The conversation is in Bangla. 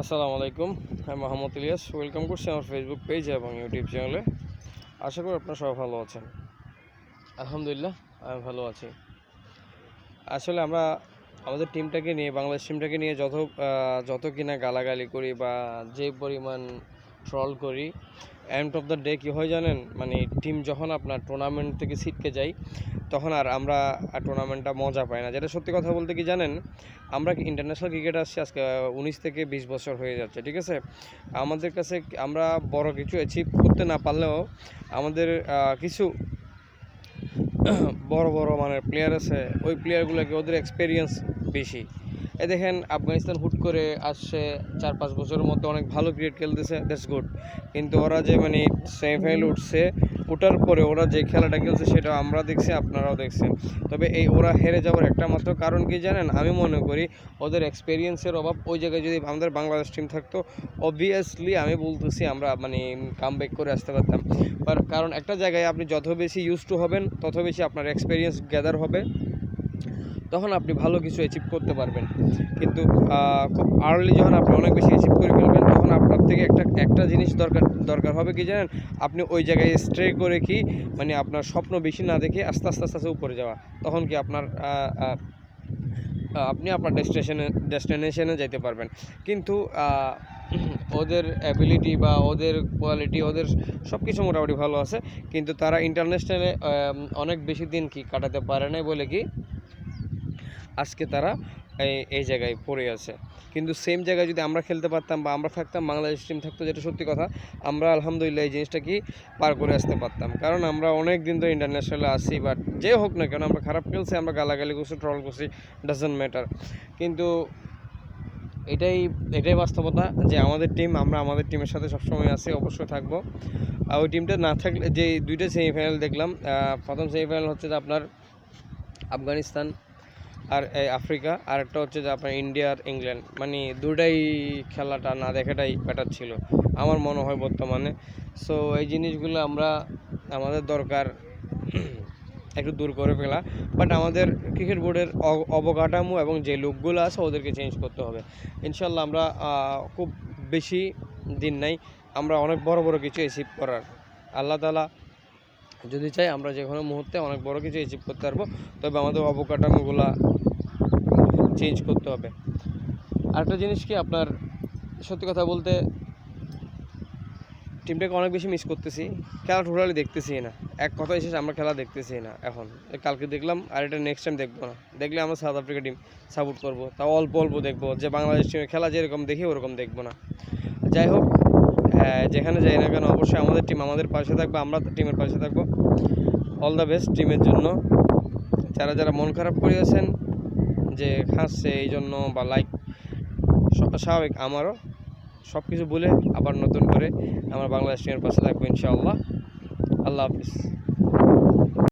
আসসালামু আলাইকুম, আমি মোহাম্মদ ইলিয়াস। ওয়েলকাম করছি আমার ফেসবুক পেজ এবং ইউটিউব চ্যানেলে আশা করি আপনারা সবাই ভালো আছেন। আলহামদুলিল্লাহ, আমি ভালো আছি। আসলে আমরা, আমাদের টিমটাকে নিয়ে, বাংলাদেশ টিমটাকে নিয়ে যত যত কিনা গালাগালি করি বা যে পরিমাণ ট্রল করি এন্ড অফ দ্য ডে কী হয় জানেন? মানে টিম যখন আপনার টুর্নামেন্ট থেকে ছিটকে যায়, তখন আর আমরা টুর্নামেন্টটা মজা পাই না। যেটা সত্যি কথা বলতে কি জানেন? আমরা ইন্টারন্যাশনাল ক্রিকেট আসছি আজকে উনিশ থেকে বিশ বছর হয়ে যাচ্ছে, ঠিক আছে? আমাদের কাছে আমরা বড় কিছু অ্যাচিভ করতে না পারলেও আমাদের কিছু বড় বড় মানে প্লেয়ার আছে, ওই প্লেয়ারগুলোকে ওদের এক্সপিরিয়েন্স বেশি। এ দেখেন, আফগানিস্তান হুট করে আসছে, চার পাঁচ বছরের মধ্যে অনেক ভালো ক্রিকেট খেলতেছে দ্যাটস গুড কিন্তু ওরা যে মানে সেমিফাইনাল উঠছে ওঠার পরে ওরা যে খেলাটা খেলছে সেটা আমরা দেখছি, আপনারাও দেখছেন। তবে এই ওরা হেরে যাওয়ার একটা মাত্র কারণ কি জানেন? আমি মনে করি ওদের এক্সপিরিয়েন্সের অভাব, ওই জায়গায় যদি আমাদের বাংলাদেশ টিম থাকতো অবভিয়াসলি আমি বলতেছি আমরা মানে কাম করে আসতে পারতাম। কারণ একটা জায়গায় আপনি যত বেশি ইউজ টু হবেন, তত বেশি আপনার এক্সপিরিয়েন্স গ্যাদার হবে। তখন আপনি ভালো কিছু অ্যাচিভ করতে পারবেন। কিন্তু খুব আর্লি যখন আপনি অনেক বেশি অ্যাচিভ করে ফেলবেন, তখন আপনার থেকে একটা একটা জিনিস দরকার দরকার হবে কি জানেন? আপনি ওই জায়গায় স্ট্রে করে কি মানে আপনার স্বপ্ন বেশি না দেখে আস্তে আস্তে আস্তে আস্তে উপরে যাওয়া। তখন কি আপনার আপনি আপনার ডেস্টিনেশনে ডেস্টিনেশনে যেতে পারবেন। কিন্তু ওদের অ্যাবিলিটি বা ওদের কোয়ালিটি ওদের সব কিছু মোটামুটি ভালো আছে। কিন্তু তারা ইন্টারন্যাশনালে অনেক বেশি দিন কি কাটাতে পারে নাই বলে কি আজকে তারা এই জায়গায় পড়ে আছে। কিন্তু সেম জায়গায় যদি আমরা খেলতে পারতাম বা আমরা থাকতাম, বাংলাদেশ টিম থাকতো যেটা সত্যি কথা, আমরা আলহামদুলিল্লাহ এই জিনিসটা কি পার করে আসতে পারতাম। কারণ আমরা অনেক দিন ধরে ইন্টারন্যাশনালে আসি বাট যে হোক না কেন আমরা খারাপ খেলছি, আমরা গালাগালি করছি ট্রল করছি ডাজন্ট ম্যাটার কিন্তু এটাই এটাই বাস্তবতা যে আমাদের টিম আমরা আমাদের টিমের সাথে সবসময় আছি, অবশ্যই থাকব। আর ওই টিমটা না থাকলে, যে দুইটা সেমিফাইনাল দেখলাম প্রথম সেমিফাইনাল হচ্ছে যে আপনার আফগানিস্তান আর এই আফ্রিকা, আর একটা হচ্ছে যে আপনার ইন্ডিয়া আর ইংল্যান্ড। মানে দুটাই খেলাটা না দেখাটাই বেটার ছিল, আমার মনে হয় বর্তমানে। সো এই জিনিসগুলো আমরা, আমাদের দরকার একটু দূর করে ফেলা। বাট আমাদের ক্রিকেট বোর্ডের অবকাঠামো এবং যে লোকগুলো আছে, ওদেরকে চেঞ্জ করতে হবে। ইনশাল্লাহ আমরা খুব বেশি দিন নাই, আমরা অনেক বড় বড় কিছু অ্যাচিভ করার। আল্লাহ তালা যদি চাই আমরা যে কোনো মুহূর্তে অনেক বড় কিছু অ্যাচিভ করতে পারব, তবে আমাদের অবকাঠামোগুলা চেঞ্জ করতে হবে। আরেকটা জিনিস কি আপনার, সত্যি কথা বলতে টিমটাকে অনেক বেশি মিস করতেছি। খেলা টোটালি দেখতেছি না। এক কথায় শেষ আমরা খেলা দেখতেছি না এখন। কালকে দেখলাম, আর এটা নেক্সট টাইম দেখব না। দেখলে আমরা সাউথ আফ্রিকা টিম সাপোর্ট করব। তাও অল্প অল্প দেখব। যে বাংলাদেশ টিমের খেলা যেরকম দেখি, ওরকম দেখব না। যাই হোক যেখানে যাই না কেন, অবশ্যই আমাদের টিম আমাদের পাশে থাকবে, আমরা টিমের পাশে থাকব। অল দ্য বেস্ট টিমের জন্য। যারা যারা মন খারাপ করে করিয়েছেন, যে হাসছে এই জন্য বা লাইক স্বাভাবিক আমারও সব কিছু বলে আবার নতুন করে আমার বাংলাদেশ টিমের পাশে থাকব ইনশাআল্লাহ। আল্লাহ হাফিজ।